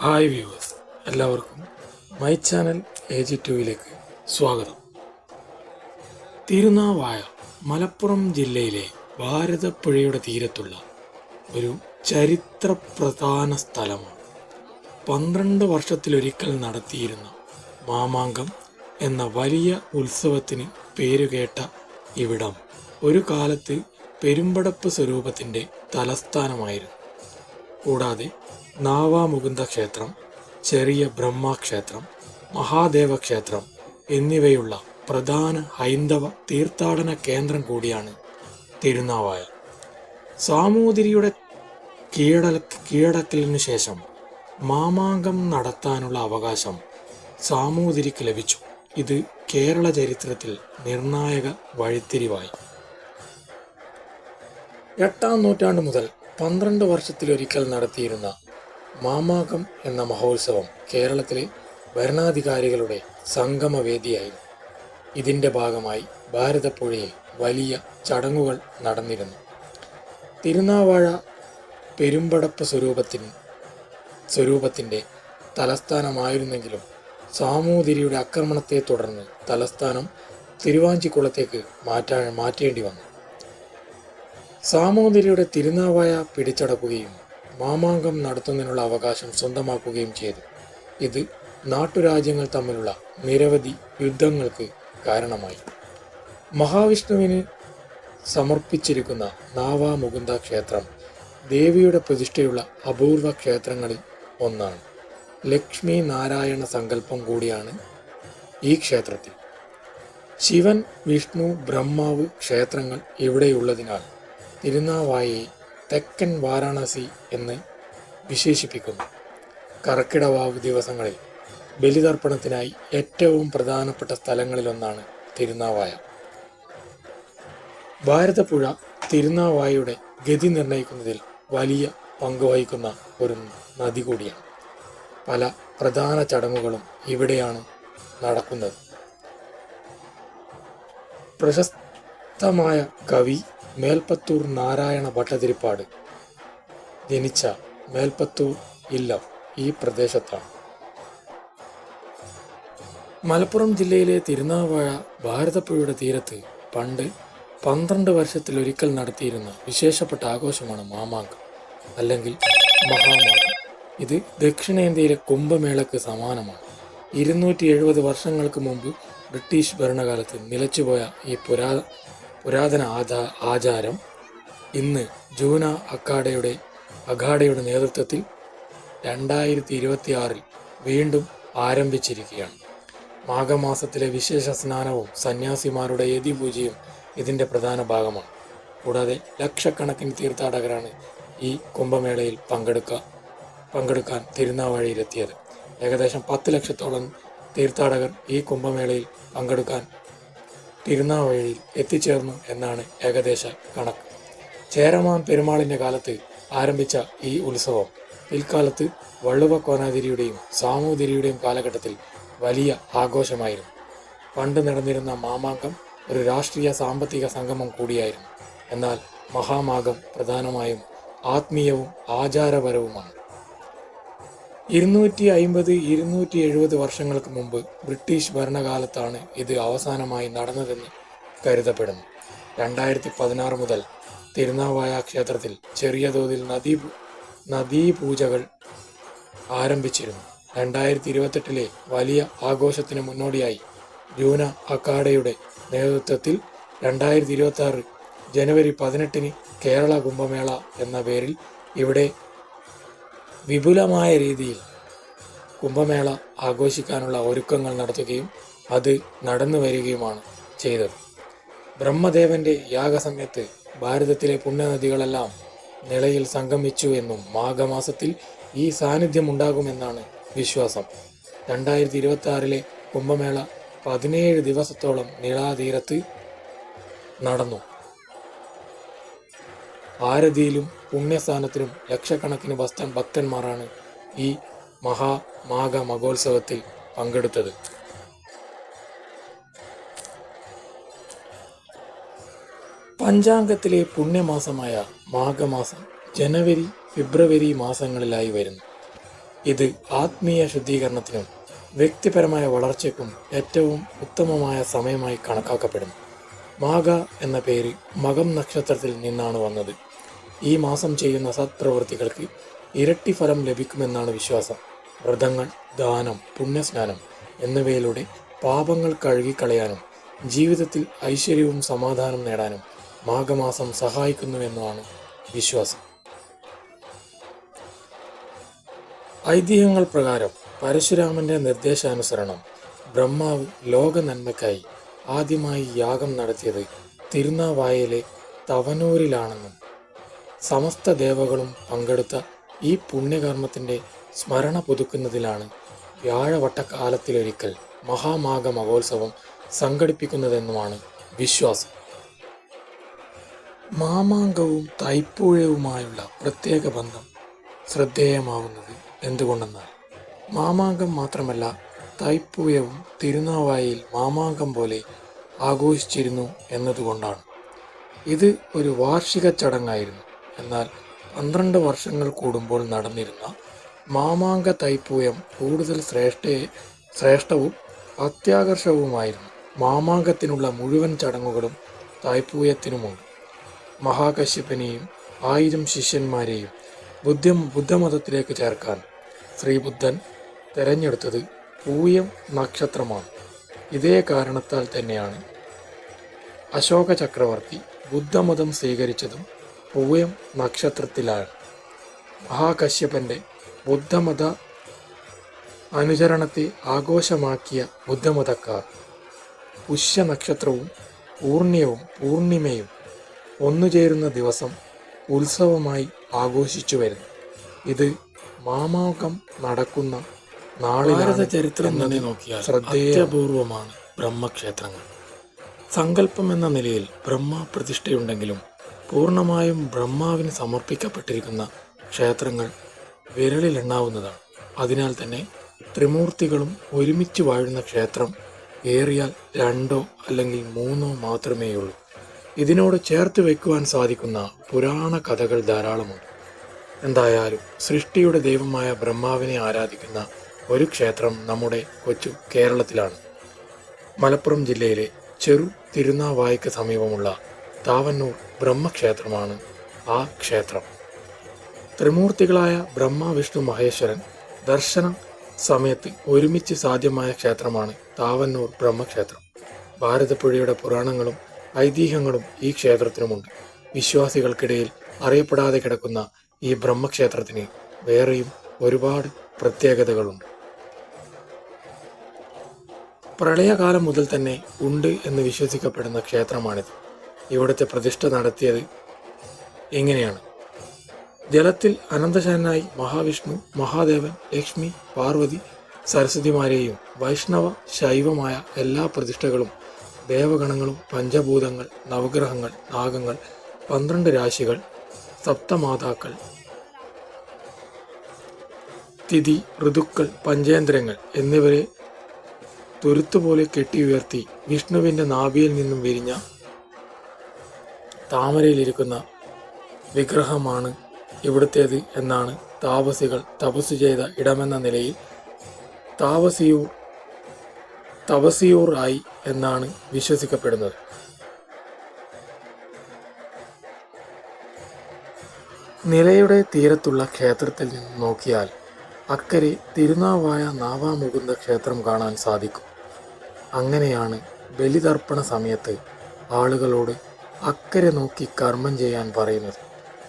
Hi viewers എല്ലാവർക്കും my channel A G ടുവിലേക്ക് സ്വാഗതം. തിരുനാവായ മലപ്പുറം ജില്ലയിലെ ഭാരതപ്പുഴയുടെ തീരത്തുള്ള ഒരു ചരിത്ര പ്രധാന സ്ഥലമാണ്. പന്ത്രണ്ട് വർഷത്തിലൊരിക്കൽ നടത്തിയിരുന്ന മാമാങ്കം എന്ന വലിയ ഉത്സവത്തിന് പേരുകേട്ട ഇവിടം ഒരു കാലത്ത് പെരുമ്പടപ്പ് സ്വരൂപത്തിന്റെ തലസ്ഥാനമായിരുന്നു. കൂടാതെ നാവാമുകുന്ദ ക്ഷേത്രം ചെറിയ ബ്രഹ്മക്ഷേത്രം മഹാദേവ ക്ഷേത്രം എന്നിവയുള്ള പ്രധാന ഹൈന്ദവ തീർത്ഥാടന കേന്ദ്രം കൂടിയാണ് തിരുനാവായ. സാമൂതിരിയുടെ കീഴട കീഴടക്കലിനു ശേഷം മാമാങ്കം നടത്താനുള്ള അവകാശം സാമൂതിരിക്ക് ലഭിച്ചു. ഇത് കേരള ചരിത്രത്തിൽ നിർണായക വഴിത്തിരിവായി. എട്ടാം നൂറ്റാണ്ട് മുതൽ പന്ത്രണ്ട് വർഷത്തിലൊരിക്കൽ നടത്തിയിരുന്ന മാമാകം എന്ന മഹോത്സവം കേരളത്തിലെ ഭരണാധികാരികളുടെ സംഗമവേദിയായിരുന്നു. ഇതിന്റെ ഭാഗമായി ഭാരതപ്പുഴയിൽ വലിയ ചടങ്ങുകൾ നടന്നിരുന്നു. തിരുനാവാഴ പെരുമ്പടപ്പ് സ്വരൂപത്തിന് സ്വരൂപത്തിന്റെ തലസ്ഥാനമായിരുന്നെങ്കിലും സാമൂതിരിയുടെ ആക്രമണത്തെ തുടർന്ന് തലസ്ഥാനം തിരുവാഞ്ചിക്കുളത്തേക്ക് മാറ്റാൻ മാറ്റേണ്ടി വന്നു. സാമൂതിരിയുടെ തിരുനാവായ പിടിച്ചടക്കുകയും മാമാങ്കം നടത്തുന്നതിനുള്ള അവകാശം സ്വന്തമാക്കുകയും ചെയ്തു. ഇത് നാട്ടുരാജ്യങ്ങൾ തമ്മിലുള്ള നിരവധി യുദ്ധങ്ങൾക്ക് കാരണമായി. മഹാവിഷ്ണുവിന് സമർപ്പിച്ചിരിക്കുന്ന നാവാമുകുന്ദ ക്ഷേത്രം ദേവിയുടെ പ്രതിഷ്ഠയുള്ള അപൂർവ ക്ഷേത്രങ്ങളിൽ ഒന്നാണ്. ലക്ഷ്മി നാരായണ സങ്കല്പം കൂടിയാണ് ഈ ക്ഷേത്രത്തിൽ. ശിവൻ വിഷ്ണു ബ്രഹ്മാവ് ക്ഷേത്രങ്ങൾ ഇവിടെയുള്ളതിനാൽ തിരുനാവായയെ തെക്കൻ വാരാണസി എന്ന് വിശേഷിപ്പിക്കുന്നു. കർക്കിടവാവ് ദിവസങ്ങളിൽ ബലിതർപ്പണത്തിനായി ഏറ്റവും പ്രധാനപ്പെട്ട സ്ഥലങ്ങളിലൊന്നാണ് തിരുനാവായ. ഭാരതപ്പുഴ തിരുനാവായയുടെ ഗതി നിർണയിക്കുന്നതിൽ വലിയ പങ്ക് വഹിക്കുന്ന ഒരു നദി കൂടിയാണ്. പല പ്രധാന ചടങ്ങുകളും ഇവിടെയാണ് നടക്കുന്നത്. പ്രശസ്തമായ കവി മേൽപ്പത്തൂർ നാരായണ ഭട്ടതിരിപ്പാട്. ജനിച്ച മേൽപ്പത്തൂർ ഇല്ലം ഈ പ്രദേശത്താണ്. മലപ്പുറം ജില്ലയിലെ തിരുനാവാഴ ഭാരതപ്പുഴയുടെ തീരത്ത് പണ്ട് പന്ത്രണ്ട് വർഷത്തിലൊരിക്കൽ നടത്തിയിരുന്ന വിശേഷപ്പെട്ട ആഘോഷമാണ് മാമാങ്കം അല്ലെങ്കിൽ മഹാമാങ്ക്. ഇത് ദക്ഷിണേന്ത്യയിലെ കുംഭമേളക്ക് സമാനമാണ്. ഇരുന്നൂറ്റി എഴുപത് വർഷങ്ങൾക്ക് മുമ്പ് ബ്രിട്ടീഷ് ഭരണകാലത്ത് നിലച്ചുപോയ ഈ പുരാ പുരാതന ആചാ ആചാരം ഇന്ന് ജൂന അക്കാഡയുടെ അഖാഡയുടെ നേതൃത്വത്തിൽ രണ്ടായിരത്തി ഇരുപത്തി ആറിൽ വീണ്ടും ആരംഭിച്ചിരിക്കുകയാണ്. മാഘമാസത്തിലെ വിശേഷ സ്നാനവും സന്യാസിമാരുടെ യതിപൂജയും ഇതിന്റെ പ്രധാന ഭാഗമാണ്. കൂടാതെ ലക്ഷക്കണക്കിന് തീർത്ഥാടകരാണ് ഈ കുംഭമേളയിൽ പങ്കെടുക്കുക പങ്കെടുക്കാൻ തിരുനാവഴിയിലെത്തിയത്. ഏകദേശം പത്ത് ലക്ഷത്തോളം തീർത്ഥാടകർ ഈ കുംഭമേളയിൽ പങ്കെടുക്കാൻ തിരുനാവാഴയിൽ എത്തിച്ചേർന്നു എന്നാണ് ഏകദേശ കണക്ക്. ചേരമാൻ പെരുമാളിന്റെ കാലത്ത് ആരംഭിച്ച ഈ ഉത്സവം പിൽക്കാലത്ത് വള്ളുവ കോനാതിരിയുടെയും സാമൂതിരിയുടെയും കാലഘട്ടത്തിൽ വലിയ ആഘോഷമായിരുന്നു. പണ്ട് നടന്നിരുന്ന മാമാങ്കം ഒരു രാഷ്ട്രീയ സാമ്പത്തിക സംഗമം കൂടിയായിരുന്നു. എന്നാൽ മഹാമാഗം പ്രധാനമായും ആത്മീയവും ആചാരപരവുമാണ്. ഇരുന്നൂറ്റി അയിമ്പത് ഇരുന്നൂറ്റി എഴുപത് വർഷങ്ങൾക്ക് മുമ്പ് ബ്രിട്ടീഷ് ഭരണകാലത്താണ് ഇത് അവസാനമായി നടന്നതെന്ന് കരുതപ്പെടുന്നു. രണ്ടായിരത്തി പതിനാറ് മുതൽ തിരുനാവായ ക്ഷേത്രത്തിൽ ചെറിയ തോതിൽ നദീ നദീപൂജകൾ ആരംഭിച്ചിരുന്നു. രണ്ടായിരത്തി ഇരുപത്തെട്ടിലെ വലിയ ആഘോഷത്തിന് മുന്നോടിയായി ജൂന അക്കാഡയുടെ നേതൃത്വത്തിൽ രണ്ടായിരത്തി ഇരുപത്തി ആറ് ജനുവരി പതിനെട്ടിന് കേരള കുംഭമേള എന്ന പേരിൽ ഇവിടെ വിപുലമായ രീതിയിൽ കുംഭമേള ആഘോഷിക്കാനുള്ള ഒരുക്കങ്ങൾ നടത്തുകയും അത് നടന്നു വരികയുമാണ് ചെയ്തത്. ബ്രഹ്മദേവന്റെ യാഗസമയത്ത് ഭാരതത്തിലെ പുണ്യനദികളെല്ലാം നിലയിൽ സംഗമിച്ചു എന്നും മാഘമാസത്തിൽ ഈ സാന്നിധ്യം ഉണ്ടാകുമെന്നാണ് വിശ്വാസം. രണ്ടായിരത്തി ഇരുപത്തി ആറിലെ കുംഭമേള പതിനേഴ് ദിവസത്തോളം നിളാതീരത്ത് നടന്നു. ആരതിയിലും പുണ്യസ്ഥാനത്തിലും ലക്ഷക്കണക്കിന് ഭക്തൻ ഭക്തന്മാരാണ് ഈ മഹാമാഘ മഹോത്സവത്തിൽ പങ്കെടുത്തത്. പഞ്ചാംഗത്തിലെ പുണ്യമാസമായ മാഘമാസം ജനുവരി ഫെബ്രുവരി മാസങ്ങളിലായി വരുന്നു. ഇത് ആത്മീയ ശുദ്ധീകരണത്തിനും വ്യക്തിപരമായ വളർച്ചയ്ക്കും ഏറ്റവും ഉത്തമമായ സമയമായി കണക്കാക്കപ്പെടുന്നു. മാഘ എന്ന പേര് മകം നക്ഷത്രത്തിൽ നിന്നാണ് വന്നത്. ഈ മാസം ചെയ്യുന്ന സത്പ്രവൃത്തികൾക്ക് ഇരട്ടി ഫലം ലഭിക്കുമെന്നാണ് വിശ്വാസം. വ്രതങ്ങൾ ദാനം പുണ്യസ്നാനം എന്നിവയിലൂടെ പാപങ്ങൾ കഴുകിക്കളയാനും ജീവിതത്തിൽ ഐശ്വര്യവും സമാധാനം നേടാനും മാഘമാസം സഹായിക്കുന്നുവെന്നാണ് വിശ്വാസം. ഐതിഹ്യങ്ങൾ പ്രകാരം പരശുരാമന്റെ നിർദ്ദേശാനുസരണം ബ്രഹ്മാവ് ലോക നന്മയ്ക്കായി ആദ്യമായി യാഗം നടത്തിയത് തിരുനാവായയിലെ തവനൂരിലാണെന്നും സമസ്ത ദേവകളും പങ്കെടുത്ത ഈ പുണ്യകർമ്മത്തിന്റെ സ്മരണ പുതുക്കുന്നതിലാണ് വ്യാഴവട്ടക്കാലത്തിലൊരിക്കൽ മഹാമാഘ മഹോത്സവം സംഘടിപ്പിക്കുന്നതെന്നുമാണ് വിശ്വാസം. മാമാങ്കവും തൈപ്പൂഴവുമായുള്ള പ്രത്യേക ബന്ധം ശ്രദ്ധേയമാവുന്നത് എന്തുകൊണ്ടെന്നാൽ മാമാങ്കം മാത്രമല്ല തൈപ്പൂയവും തിരുനാവായിൽ മാമാങ്കം പോലെ ആഘോഷിച്ചിരുന്നു എന്നതുകൊണ്ടാണ്. ഇത് ഒരു വാർഷിക ചടങ്ങായിരുന്നു. എന്നാൽ പന്ത്രണ്ട് വർഷങ്ങൾ കൂടുമ്പോൾ നടന്നിരുന്ന മാമാങ്ക തൈപ്പൂയം കൂടുതൽ ശ്രേഷ്ഠ ശ്രേഷ്ഠവും അത്യാകർഷകവുമായിരുന്നു. മാമാങ്കത്തിനുള്ള മുഴുവൻ ചടങ്ങുകളും തായ്പൂയത്തിനുമുണ്ട് മഹാകശ്യപനെയും ആയിരം ശിഷ്യന്മാരെയും ബുദ്ധ ബുദ്ധമതത്തിലേക്ക് ചേർക്കാൻ ശ്രീബുദ്ധൻ തെരഞ്ഞെടുത്തത് പൂയം നക്ഷത്രമാണ്. ഇതേ കാരണത്താൽ തന്നെയാണ് അശോക ചക്രവർത്തി ബുദ്ധമതം സ്വീകരിച്ചതും പൂയം നക്ഷത്രത്തിലാണ് മഹാകശ്യപന്റെ ബുദ്ധമത അനുചരണത്തെ ആഘോഷമാക്കിയ ബുദ്ധമതക്കാർ. പുഷ്യ നക്ഷത്രവും പൂർണ്യവും പൂർണിമയും ഒന്നുചേരുന്ന ദിവസം ഉത്സവമായി ആഘോഷിച്ചു വരുന്നു. ഇത് മാമാകം നടക്കുന്ന നാളിലാണ് ചരിത്രം തന്നെ നോക്കിയാൽ ശ്രദ്ധേയപൂർവമാണ് ബ്രഹ്മക്ഷേത്രങ്ങൾ. സങ്കല്പം എന്ന നിലയിൽ ബ്രഹ്മ പ്രതിഷ്ഠയുണ്ടെങ്കിലും പൂർണമായും ബ്രഹ്മാവിന് സമർപ്പിക്കപ്പെട്ടിരിക്കുന്ന ക്ഷേത്രങ്ങൾ വിരലിലെണ്ണാവുന്നതാണ്. അതിനാൽ തന്നെ ത്രിമൂർത്തികളും ഒരുമിച്ച് വാഴുന്ന ക്ഷേത്രം ഏറിയാൽ രണ്ടോ അല്ലെങ്കിൽ മൂന്നോ മാത്രമേയുള്ളൂ. ഇതിനോട് ചേർത്ത് വെക്കുവാൻ സാധിക്കുന്ന പുരാണ കഥകൾ ധാരാളമുണ്ട്. എന്തായാലും സൃഷ്ടിയുടെ ദൈവമായ ബ്രഹ്മാവിനെ ആരാധിക്കുന്ന ഒരു ക്ഷേത്രം നമ്മുടെ കൊച്ചു കേരളത്തിലാണ്. മലപ്പുറം ജില്ലയിലെ ചെറു തിരുനാവായിക്ക് സമീപമുള്ള താവന്നൂർ ബ്രഹ്മക്ഷേത്രമാണ് ആ ക്ഷേത്രം. ത്രിമൂർത്തികളായ ബ്രഹ്മ വിഷ്ണു മഹേശ്വരൻ ദർശന സമയത്ത് ഒരുമിച്ച് സാധ്യമായ ക്ഷേത്രമാണ് താവന്നൂർ ബ്രഹ്മക്ഷേത്രം. ഭാരതപ്പുഴയുടെ പുരാണങ്ങളും ഐതിഹ്യങ്ങളും ഈ ക്ഷേത്രത്തിനുമുണ്ട്. വിശ്വാസികൾക്കിടയിൽ അറിയപ്പെടാതെ കിടക്കുന്ന ഈ ബ്രഹ്മക്ഷേത്രത്തിന് വേറെയും ഒരുപാട് പ്രത്യേകതകളുണ്ട്. പ്രളയകാലം മുതൽ തന്നെ ഉണ്ട് എന്ന് വിശ്വസിക്കപ്പെടുന്ന ക്ഷേത്രമാണിത്. ഇവിടുത്തെ പ്രതിഷ്ഠ നടത്തിയത് എങ്ങനെയാണ് ജലത്തിൽ അനന്തശാനായി മഹാവിഷ്ണു മഹാദേവൻ ലക്ഷ്മി പാർവതി സരസ്വതിമാരെയും വൈഷ്ണവ ശൈവമായ എല്ലാ പ്രതിഷ്ഠകളും ദേവഗണങ്ങളും പഞ്ചഭൂതങ്ങൾ നവഗ്രഹങ്ങൾ നാഗങ്ങൾ പന്ത്രണ്ട് രാശികൾ സപ്തമാതാക്കൾ തിഥി ഋതുക്കൾ പഞ്ചേന്ദ്രങ്ങൾ എന്നിവരെ തുരുത്തുപോലെ കെട്ടി ഉയർത്തി വിഷ്ണുവിന്റെ നാഭിയിൽ നിന്നും വിരിഞ്ഞ താമരയിലിരിക്കുന്ന വിഗ്രഹമാണ് ഇവിടുത്തേത് എന്നാണ് താപസികൾ തപസ് ചെയ്ത ഇടമെന്ന നിലയിൽ താപസിയൂർ തപസിയൂർ ആയി എന്നാണ് വിശ്വസിക്കപ്പെടുന്നത്. നിലയുടെ തീരത്തുള്ള ക്ഷേത്രത്തിൽ നിന്ന് നോക്കിയാൽ അക്കരെ തിരുനാവായ നാവാമുകുന്ദ ക്ഷേത്രം കാണാൻ സാധിക്കും. അങ്ങനെയാണ് ബലിതർപ്പണ സമയത്ത് ആളുകളോട് അക്കരെ നോക്കി കർമ്മം ചെയ്യാൻ പറയുന്നത്.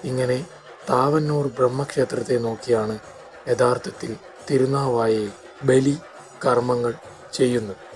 ഇങ്ങനെ താവന്നൂർ ബ്രഹ്മക്ഷേത്രത്തെ നോക്കിയാണ് യഥാർത്ഥത്തിൽ തിരുനാവായയിൽ ബലി കർമ്മങ്ങൾ ചെയ്യുന്നത്.